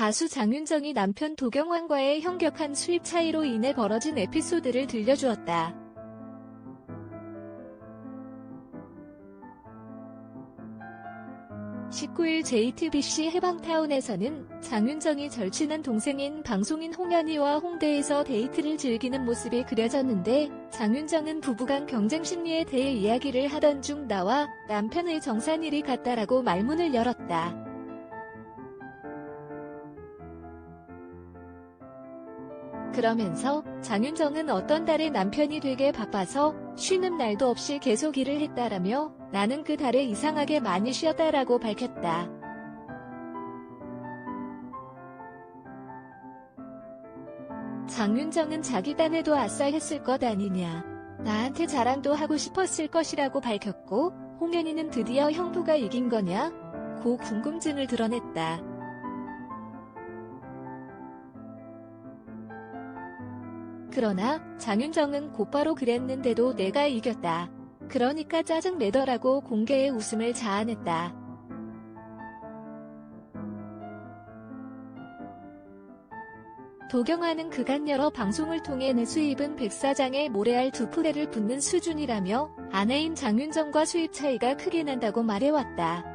가수 장윤정이 남편 도경환과의 현격한 수입 차이로 인해 벌어진 에피소드를 들려주었다. 19일 JTBC 해방타운에서는 장윤정이 절친한 동생인 방송인 홍현희와 홍대에서 데이트를 즐기는 모습이 그려졌는데 장윤정은 부부간 경쟁 심리에 대해 이야기를 하던 중 나와 남편의 정산일이 같다라고 말문을 열었다. 그러면서 장윤정은 어떤 달에 남편이 되게 바빠서 쉬는 날도 없이 계속 일을 했다라며 나는 그 달에 이상하게 많이 쉬었다라고 밝혔다. 장윤정은 자기 딴에도 아싸 했을 것 아니냐. 나한테 자랑도 하고 싶었을 것이라고 밝혔고 홍현이는 드디어 형부가 이긴 거냐? 고 궁금증을 드러냈다. 그러나 장윤정은 곧바로 그랬는데도 내가 이겼다. 그러니까 짜증 내더라고 공개의 웃음을 자아냈다. 도경화는 그간 여러 방송을 통해 내 수입은 백사장에 모래알 두 푸레를 붓는 수준이라며 아내인 장윤정과 수입 차이가 크게 난다고 말해왔다.